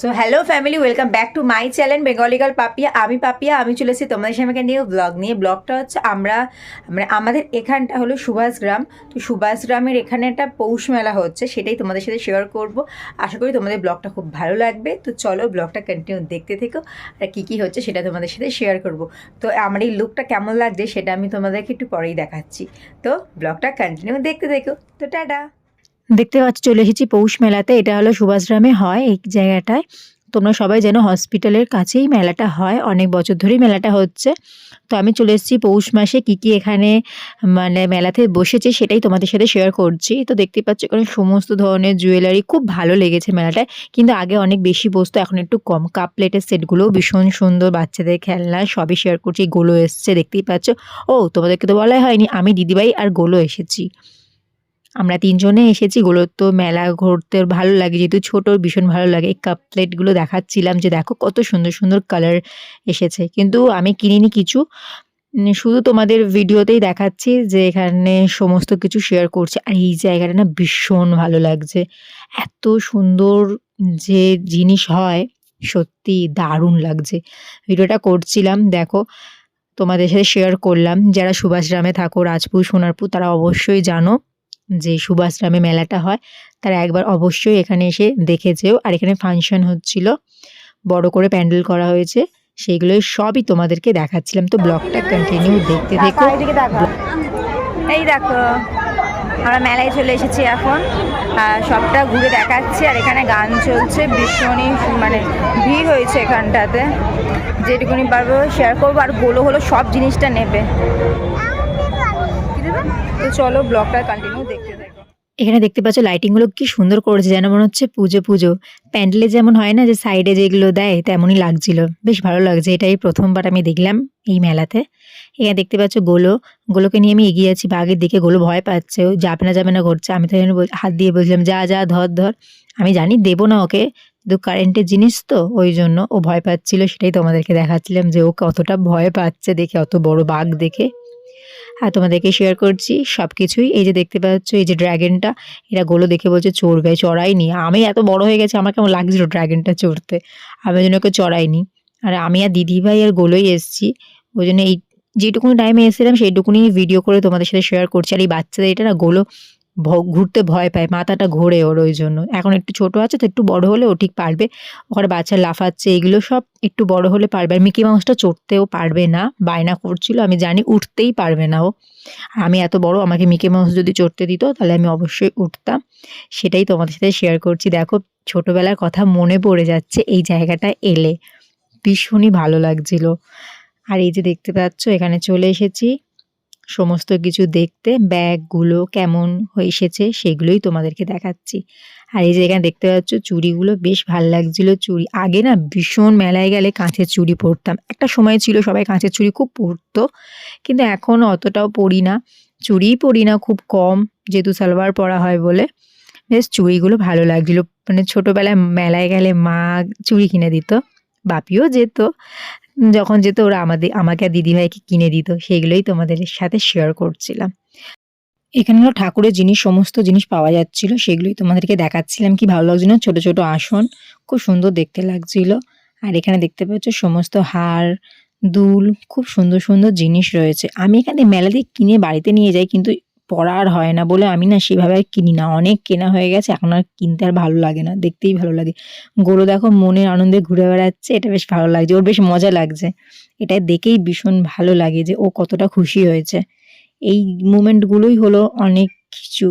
So hello family welcome back to my channel girl Papiya আমি পাপিয়া আমি চলে এসেছি তোমাদের সামনে নিয়ে ব্লগ নিয়ে। ব্লগটা হচ্ছে আমরা মানে আমাদের এখানটা হলো সুভাষগ্রাম তো সুভাষগ্রামের এখানে একটা পৌষ মেলা হচ্ছে, সেটাই তোমাদের সাথে শেয়ার করব। আশা করি তোমাদের ব্লগটা খুব ভালো লাগবে। তো চলো ব্লগটা কন্টিনিউ দেখতে থেকো, আর কী কী হচ্ছে সেটা তোমাদের সাথে শেয়ার করব। তো আমার এই লুকটা কেমন লাগছে সেটা আমি তোমাদেরকে একটু পরেই দেখাচ্ছি। তো ব্লগটা কন্টিনিউ দেখতে থেকো। তো টাটা! দেখতে পাচ্ছ, চলে এসেছি পৌষ মেলাতে। এটা হলো সুভাষগ্রামে হয় এই জায়গাটায়। তোমরা সবাই যেন হসপিটালের কাছেই মেলাটা হয়। অনেক বছর ধরেই মেলাটা হচ্ছে। তো আমি চলে এসেছি পৌষ মাসে কী কী এখানে মানে মেলাতে বসেছে সেটাই তোমাদের সাথে শেয়ার করছি। তো দেখতে পাচ্ছ এখানে সমস্ত ধরনের জুয়েলারি খুব ভালো লেগেছে মেলাটায়। কিন্তু আগে অনেক বেশি বসতো, এখন একটু কম। কাপ প্লেটের সেটগুলোও ভীষণ সুন্দর, বাচ্চাদের খেলনা সবই শেয়ার করছি। গোলো এসছে, দেখতেই পাচ্ছ। ও, তোমাদেরকে তো বলাই হয়নি, আমি দিদিভাই আর গোলো এসেছি। আমরা তিনজনে এসেছি গুলোর তো মেলা ঘুরতে ভালো লাগে, যেহেতু ছোট ভীষণ ভালো লাগে। এই কাপ প্লেটগুলো দেখাচ্ছিলাম যে দেখো কত সুন্দর সুন্দর কালার এসেছে। কিন্তু আমি কিনিনি কিছু। শুধু তোমাদের ভিডিওতেই দেখাচ্ছি যে এখানে সমস্ত কিছু শেয়ার করছি। আর এই জায়গাটা না ভীষণ ভালো লাগছে। এত সুন্দর যে জিনিস হয়, সত্যি দারুণ লাগছে। ভিডিওটা করছিলাম, দেখো, তোমাদের সাথে শেয়ার করলাম। যারা সুভাষগ্রামে থাকো, রাজপুর, সোনারপুর, তারা অবশ্যই জানো। যে সুভাষগ্রামে মেলাটা হয় তারা একবার অবশ্যই এখানে এসে দেখেছেও আর এখানে ফাংশন হচ্ছিল বড় করে প্যান্ডেল করা হয়েছে সেগুলোই সবই তোমাদেরকে দেখাচ্ছিলাম। তো ব্লগটা কন্টিনিউ দেখতে দেখো। এই দেখো আমরা মেলায় চলে এসেছি এখন। সবটা ঘুরে দেখাচ্ছি। আর এখানে গান চলছে ভীষণই মানে ভিড় হয়েছে এখানটাতে। যেটুকুনি পারব শেয়ার করব আর গোলো হলো সব জিনিসটা নেবে। তো চলো ব্লগটা কন্টিনিউ দেখতে এখানে দেখতে পাচ্ছ লাইটিংগুলো কি সুন্দর করেছে, যেন মনে হচ্ছে পুজো পুজো। প্যান্ডেলে যেমন হয় না যে সাইডে যেগুলো দেয়, তেমনই লাগছিল। বেশ ভালো লাগছে, এটাই প্রথমবার আমি দেখলাম এই মেলাতে। এখানে দেখতে পাচ্ছ গোলো। গোলোকে নিয়ে আমি এগিয়ে আছি, বাঘের দিকে। গোলো ভয় পাচ্ছে, ও যাবে না যাবে না করছে আমি তো হাত দিয়ে বলছিলাম, যা যা, ধর ধর। আমি জানি দেবো না ওকে, কিন্তু কারেন্টের জিনিস তো, ওই জন্য ও ভয় পাচ্ছিল, সেটাই তোমাদেরকে দেখাচ্ছিলাম যে ও কতটা ভয় পাচ্ছে দেখে, অত বড় বাঘ দেখে। আর তোমাদেরকে শেয়ার করছি সব কিছুই এই যে দেখতে পাচ্ছ, এই যে ড্র্যাগনটা এরা গোলো দেখে বলছে চড়বে, চড়াইনি। আমি এত বড় হয়ে গেছে, আমার কেমন লাগছিল ড্র্যাগনটা চড়তে। আমি ওই জন্য ওকে চড়াইনি। আর আমি আর দিদি ভাই আর গোলোই এসছি, ওই জন্য এই যেটুকুনি টাইমে এসেছিলাম, সেইটুকুনি ভিডিও করে তোমাদের সাথে শেয়ার করছি। আর এই বাচ্চাদের, এটা না গোলো ঘুরতে ভয় পায়, মাথাটা ঘোরে ওর ওই জন্য। এখন একটু ছোট আছে তো একটু বড় হলে ও ঠিক পারবে। ওখানে বাচ্চা লাফাচ্ছে, এগুলো সব একটু বড় হলে পারবে। আর মিকি মাউসটা চড়তেও পারবে না, বায়না করছিল। আমি জানি উঠতেই পারবে না ও। আমি এত বড়, আমাকে মিকি মাউস যদি চড়তে দিত, তাহলে আমি অবশ্যই উঠতাম। সেটাই তোমাদের সাথে শেয়ার করছি। দেখো, ছোটবেলার কথা মনে পড়ে যাচ্ছে এই জায়গাটা এলে। ভীষণই ভালো লাগছিল। আর এই যে দেখতে পাচ্ছ, এখানে চলে এসেছি। সমস্ত কিছু দেখতে, ব্যাগগুলো কেমন হয়ে এসেছে সেগুলোই তোমাদেরকে দেখাচ্ছি। আর এই যে এখানে দেখতে পাচ্ছ চুড়িগুলো বেশ ভালো লাগছিল। চুড়ি, আগে না ভীষণ মেলায় গেলে কাঁচের চুড়ি পরতাম। একটা সময় ছিল সবাই কাঁচের চুড়ি খুব পরতো, কিন্তু এখন অতটাও পরি না। চুড়িই পরি না, খুব কম, যেহেতু সালোয়ার পরা হয় বলে। বেশ চুড়িগুলো ভালো লাগছিল। মানে ছোটোবেলায় মেলায় গেলে মা চুড়ি কিনে দিত, বাপিও যেত। যখন যেত ওরা আমাদের, আমাকে আর দিদিভাইকে কিনে দিত, সেগুলোই তোমাদের সাথে শেয়ার করছিলাম। এখানে হলো ঠাকুরের জিনিস, সমস্ত জিনিস পাওয়া যাচ্ছিল, সেগুলোই তোমাদেরকে দেখাচ্ছিলাম কি ভালো লাগছিল। ছোট ছোট আসন, খুব সুন্দর দেখতে লাগছিল। আর এখানে দেখতে পাচ্ছ সমস্ত হার, দুল, খুব সুন্দর সুন্দর জিনিস রয়েছে। আমি এখানে মেলা থেকে কিনে বাড়িতে নিয়ে যাই, কিন্তু পরা আর হয় না বলে আমি না সেভাবে আর কিনি না। অনেক কেনা হয়ে গেছে, এখন আর কিনতে আর ভালো লাগে না। দেখতেই ভালো লাগে। গরু দেখো মনের আনন্দে ঘুরে বেড়াচ্ছে, এটা বেশ ভালো লাগছে। ওর বেশ মজা লাগছে। এটা দেখেই ভীষণ ভালো লাগে যে ও কতটা খুশি হয়েছে। এই মুমেন্টগুলোই হলো অনেক কিছু।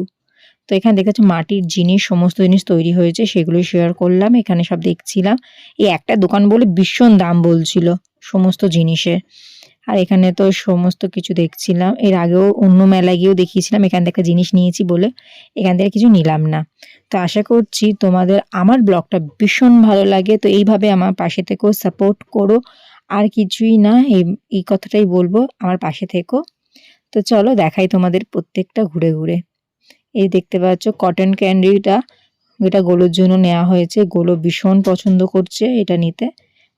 তো এখানে দেখাচ্ছে মাটির জিনিস, সমস্ত জিনিস তৈরি হয়েছে সেগুলো শেয়ার করলাম। এখানে সব দেখছিলাম। এই একটা দোকান বলে ভীষণ দাম বলছিল সমস্ত জিনিসের। আর এখানে তো সমস্ত কিছু দেখছিলাম। এর আগেও অন্য মেলায় গিয়েও দেখিয়েছিলাম, এখান থেকে একটা জিনিস নিয়েছি বলে। এখান থেকে কিছু নিলাম না। তো আশা করছি তোমাদের আমার ব্লগটা ভীষণ ভালো লাগে। তো এইভাবে আমার পাশে থেকেও সাপোর্ট করো। আর কিছুই না, এই এই কথাটাই বলব, আমার পাশে থেকো। তো চলো দেখাই তোমাদের প্রত্যেকটা ঘুরে ঘুরে। এই দেখতে পাচ্ছ কটন ক্যান্ডিটা এটা গোলোর জন্য নেওয়া হয়েছে। গোলো ভীষণ পছন্দ করছে এটা নিতে।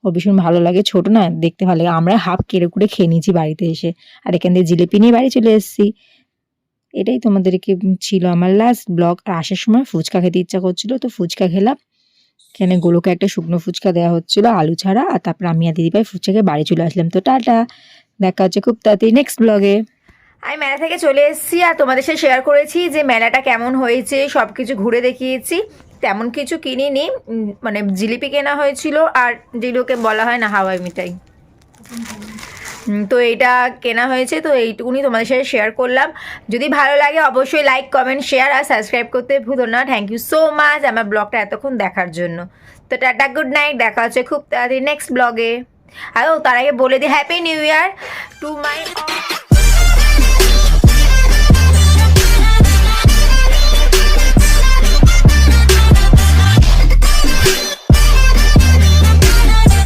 ও ভীষণ ভালো লাগে, ছোট না, দেখতে ভালো লাগে। আমরা হাফ কেড়ে কুড়ে খেয়ে নিয়েছি বাড়িতে এসে। আর এখান থেকে জিলিপি নিয়ে বাড়ি চলে এসেছি। এটাই তোমাদেরকে ছিল আমার লাস্ট ব্লগ আর আসার সময় ফুচকা খেতে ইচ্ছা করছিল, তো ফুচকা খেলাম। এখানে গোলকে একটা শুকনো ফুচকা দেওয়া হচ্ছিল, আলু ছাড়া। আর তারপর আমি আর দিদিভাই ফুচকাকে বাড়ি চলে আসলাম। তো টাটা, দেখা হচ্ছে খুব তাড়াতাড়ি নেক্সট ব্লগে আমি মেলা থেকে চলে এসেছি, আর তোমাদের সাথে শেয়ার করেছি যে মেলাটা কেমন হয়েছে সব কিছু ঘুরে দেখিয়েছি। তেমন কিছু কিনিনি মানে জিলিপি কেনা হয়েছিল আর যেগুলোকে বলা হয় না হাওয়াই মিঠাই। তো এইটা কেনা হয়েছে, তো এইটুকুনি তোমাদের সাথে শেয়ার করলাম। যদি ভালো লাগে অবশ্যই লাইক কমেন্ট শেয়ার আর সাবস্ক্রাইব করতে ভুলো না। থ্যাংক ইউ সো মাচ আমার ব্লগটা এতক্ষণ দেখার জন্য। তো টাটা গুড নাইট দেখা হচ্ছে খুব তাড়াতাড়ি নেক্সট ব্লগে আর তার আগে বলে দিই happy new year to my